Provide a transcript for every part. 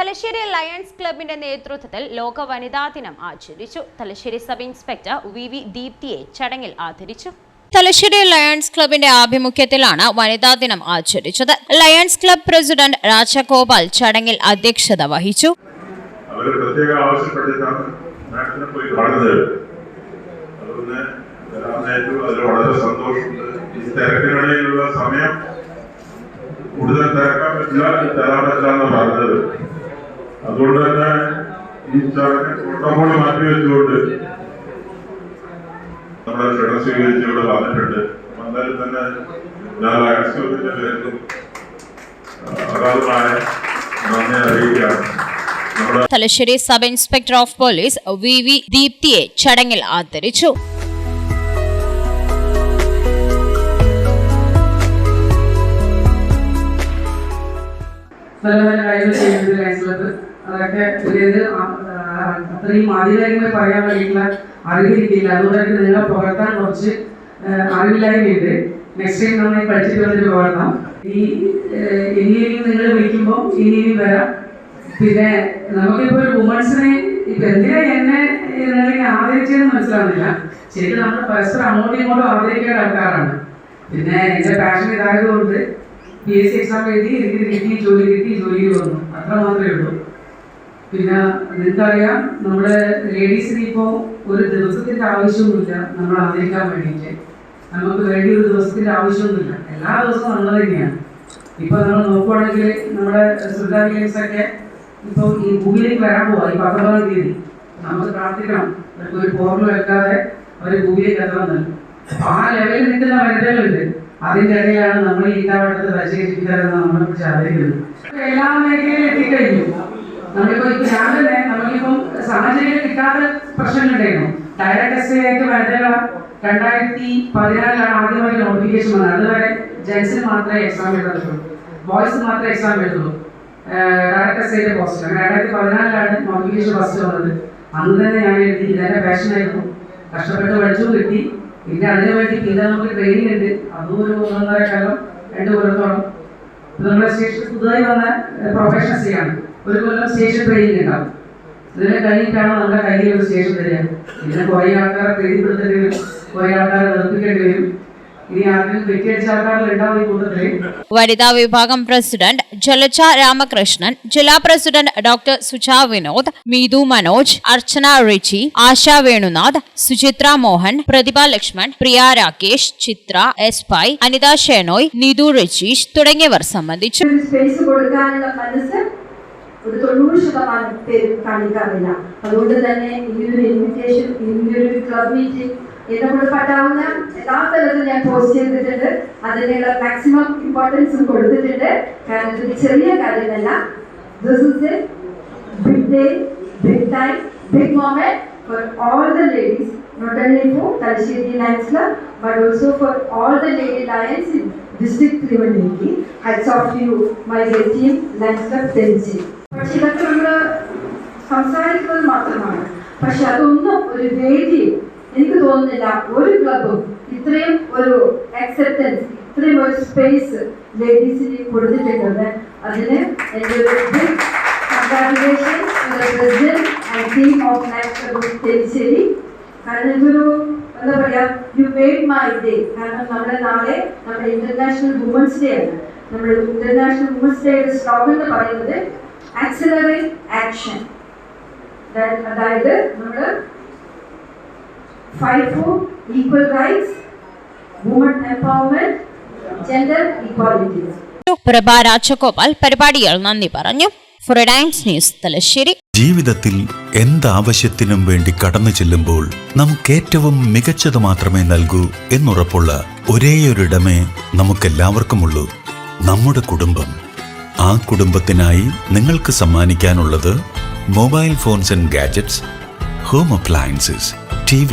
Thalassery lions ക്ലബിന്റെ നേതൃത്വത്തിൽ ലോക വനിതാ ദിനം ആചരിച്ചു. Thalassery sub inspector V V ദീപ്തിയെ ചടങ്ങിൽ ആദരിച്ചു. തലശ്ശേരി ലയൺസ് ക്ലബിന്റെ ആഭിമുഖ്യത്തിലാണ് വനിതാ ദിനം ആചരിച്ചത്. ലയൺസ് ക്ലബ് പ്രസിഡന്റ് രാജഗോപാൽ ചടങ്ങിൽ അധ്യക്ഷത വഹിച്ചു. സമയം കൂടുതൽ തിരക്കാൻ പറ്റില്ല തരാൻ പറ്റില്ല എന്ന് പറഞ്ഞത്. അതുകൊണ്ട് തന്നെ ഈ ചടങ്ങ് പ്രോട്ടോകോൾ മാറ്റി വെച്ചുകൊണ്ട് നമ്മുടെ ക്ഷണം സ്വീകരിച്ച് ഇവിടെ വന്നിട്ടുണ്ട്. വന്നാലും തന്നെ ഞാൻ ക്ലബിന്റെ പേരിലും അഗാധമായ നന്ദി അറിയിക്കുകയാണ്. Thalassery sub inspector of police V V ദീപ്തിയെ ചടങ്ങിൽ ആദരിച്ചു. ലൈൻസിലത് അതൊക്കെ ഒരു അത്രയും ആധികാരികമായി പറയാൻ വേണ്ടിയിട്ടുള്ള അറിവിരിക്കില്ല. അതുകൊണ്ട് നിങ്ങളെ പുകഴ്ത്താൻ കുറച്ച് അറിവില്ലായ്മയുണ്ട്. നെക്സ്റ്റ് ടൈം നമ്മൾ പഠിച്ചിട്ട് വന്നിട്ട് പുകഴ്ത്താം. ഈ ഇനിയും നിങ്ങൾ വിളിക്കുമ്പോൾ ഇനിയും വരാം. പിന്നെ നമുക്കിപ്പോൾ ഒരു വുമൺസിനെ ഇപ്പൊ എന്തിനാ എന്നെ നിങ്ങൾ ആദരിച്ചതെന്ന് മനസ്സിലാവുന്നില്ല. ശരിക്കും നമ്മൾ പരസ്പരം അങ്ങോട്ടും ഇങ്ങോട്ടും ആദരിക്കേണ്ട ആൾക്കാരാണ്. പിന്നെ എന്റെ പാഷൻ ഇതായതുകൊണ്ട് പി എസ് സി എക്സാം എഴുതി എനിക്ക് കിട്ടി ജോലി കിട്ടി ജോലിയിൽ വന്നു. അത്ര മാത്രമേ ഉള്ളൂ. പിന്നെ നിങ്ങൾക്കറിയാം നമ്മുടെ ലേഡീസിന് ഇപ്പോൾ ഒരു ദിവസത്തിന്റെ ആവശ്യമൊന്നുമില്ല നമ്മൾ ആദരിക്കാൻ വേണ്ടിയിട്ട്. നമുക്ക് വേണ്ടി ഒരു ദിവസത്തിന്റെ ആവശ്യമൊന്നുമില്ല എല്ലാ ദിവസവും നമ്മൾ തന്നെയാണ്. ഇപ്പൊ നമ്മൾ നോക്കുവാണെങ്കിൽ നമ്മുടെ സുൽത്താൻ വില്യംസ് ഒക്കെ ഇപ്പൊ ഈ ഭൂമിയിലേക്ക് വരാൻ പോവാ ഈ പത്തൊമ്പതാം തീയതി. നമുക്ക് പ്രാർത്ഥിക്കണം. ഒരു പോർണ വെക്കാതെ അവർ ഭൂമിയിലേക്ക് എത്തണം ആ ലെവലിൽ നിൽക്കുന്ന വനിതകളുണ്ട്. അതിന്റെ ഇടയിലാണ് നമ്മൾ ഈ കാലഘട്ടത്തിൽ വശീകരിക്കുന്നത് നമ്മളെ കുറിച്ച് അറിയുന്നത് എല്ലാ മേഖലയിലും എത്തിക്കഴിഞ്ഞു. നമ്മളിപ്പോ ഞാൻ തന്നെ നമ്മളിപ്പം സാഹചര്യം കിട്ടാത്ത പ്രശ്നങ്ങളുണ്ടായിരുന്നു. എസ് ആയിട്ട് വനിതകൾ രണ്ടായിരത്തി പതിനാലിലാണ് ആദ്യമായി നോട്ടിഫിക്കേഷൻ വന്നത്. അതുവരെ ജെൻസിന് മാത്രമേ എക്സാം എഴുതുള്ളൂ ബോയ്സ് മാത്രമേ എക്സാം എഴുതുള്ളൂ. എസ് ഐയുടെ പോസ്റ്റ് അങ്ങനെ രണ്ടായിരത്തി പതിനാലിലാണ് നോട്ടിഫിക്കേഷൻ ഫസ്റ്റ് വന്നത്. അന്ന് തന്നെ ഞാൻ എഴുതി. ഇതെന്റെ പാഷനായിരുന്നു കഷ്ടപ്പെട്ട് പഠിച്ചു കിട്ടി. പിന്നെ അതിനു വേണ്ടി പിന്നെ നമുക്ക് ട്രെയിനിങ് ഉണ്ട്. അതും ഒരു ഒന്നൊന്നര കാലം രണ്ട് കൊല്ലത്തോളം നമ്മുടെ സ്റ്റേഷൻ പുതുതായി വന്ന പ്രൊഫഷണൽസ് ആണ്. ഒരു കൊല്ലം സ്റ്റേഷൻ ട്രെയിനിങ് ഉണ്ടാവും. ഇതിനെ കഴിഞ്ഞിട്ടാണ് നമ്മുടെ കയ്യിൽ ഒരു സ്റ്റേഷൻ തരിക പിന്നെ കുറെ ആൾക്കാരെ പേടിപ്പെടുത്തേണ്ടി വരും. കുറെ ആൾക്കാരെ നിർത്തിക്കേണ്ടി വരും. വനിതാ വിഭാഗം പ്രസിഡന്റ് ജലജ രാമകൃഷ്ണൻ ജില്ലാ president doctor Suja Vinod Meethu Manoj Archana Richie Asha Venunath Suchitra Mohan Prathibha Lakshman Priya Rakesh Chitra S Pai Anitha Shenoy Nithu Richeesh തുടങ്ങിയവർ സംബന്ധിച്ചു. ഒരു സ്പേസ് കൊടുക്കാനുള്ള മനസ്സ് ഒരു തൊണ്ണൂറ് ശതമാനം പേരും കാണിക്കാറില്ല. അതുകൊണ്ട് തന്നെ ഈ ഒരു ഇൻവിറ്റേഷൻ ഈ ഒരു ക്ലബ് മീറ്റിംഗ് എന്നെ ഉൾപ്പെടാവുന്ന എല്ലാ സ്ഥലത്തും ഞാൻ പോസ്റ്റ് ചെയ്തിട്ടുണ്ട്. അതിനുള്ള മാക്സിമം ഇമ്പോർട്ടൻസും കൊടുത്തിട്ടുണ്ട്. കാരണം ഇതൊരു ചെറിയ കാര്യമല്ല. This is big day big time big moment for all the ladies not only for Thalassery but also for all the lady lions in district ത്രിവണ്ടിക്ക് heights of you my ഗെറ്റീം lions club തെരഞ്ചി പക്ഷെ ഇതൊക്കെ നമ്മൾ സംസാരിക്കുന്നത് മാത്രമാണ്. പക്ഷെ അതൊന്നും ഒരു വേദിയും എനിക്ക് തോന്നുന്നില്ല ഒരു ക്ലബും ഇത്രയും ഒരു അക്സെപ്റ്റൻസ് ഇത്രയും ഒരു സ്പേസ് ലേഡീസിന് കൊടുത്തിട്ടുണ്ടെന്ന് അതിന് എന്റെ ഒരു of Lions Club Telശ്ശേരി കാരണം യു മൈ ഡേ കാരണം നാളെ നമ്മുടെ ഇന്റർനാഷണൽ ഡേ ആണ്. ഇന്റർനാഷണൽ പറയുന്നത് ആക്ഷൻ അതായത് നമ്മൾ fight for equal rights, women empowerment, gender equality. Prabha Rajagopal പരിപാടികൾ നന്ദി പറഞ്ഞു. Four times news Thalassery. ജീവിതത്തിൽ എന്താവശ്യത്തിനും വേണ്ടി കടന്നു ചെല്ലുമ്പോൾ നമുക്ക് ഏറ്റവും മികച്ചത് മാത്രമേ നൽകൂ എന്നുറപ്പുള്ള ഒരേയൊരിടമേ നമുക്കെല്ലാവർക്കുമുള്ളൂ. നമ്മുടെ കുടുംബം. ആ കുടുംബത്തിനായി നിങ്ങൾക്ക് സമ്മാനിക്കാനുള്ളത് mobile phones and gadgets home appliances T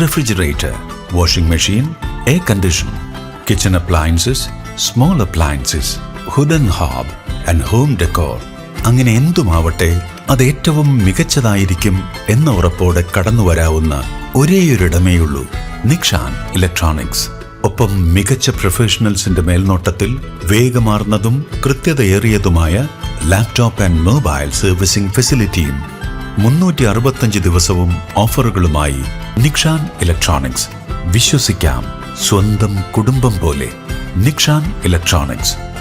refrigerator washing machine air condition kitchen appliances small appliances hood and hob and home decor അങ്ങനെ എന്തുമാവട്ടെ അത് ഏറ്റവും മികച്ചതായിരിക്കും എന്ന ഉറപ്പോടെ കടന്നു വരാവുന്ന ഒരേയൊരിടമേയുള്ളൂ നിക്ഷാൻ ഇലക്ട്രോണിക്സ്. ഒപ്പം മികച്ച പ്രൊഫഷണൽസിന്റെ മേൽനോട്ടത്തിൽ വേഗമാർന്നതും കൃത്യതയേറിയതുമായ ലാപ്ടോപ്പ് ആൻഡ് മൊബൈൽ സർവീസിംഗ് ഫെസിലിറ്റിയും മുന്നൂറ്റി അറുപത്തഞ്ച് ദിവസവും ഓഫറുകളുമായി നിക്ഷാൻ ഇലക്ട്രോണിക്സ്. വിശ്വസിക്കാം സ്വന്തം കുടുംബം പോലെ. നിക്ഷാൻ ഇലക്ട്രോണിക്സ്.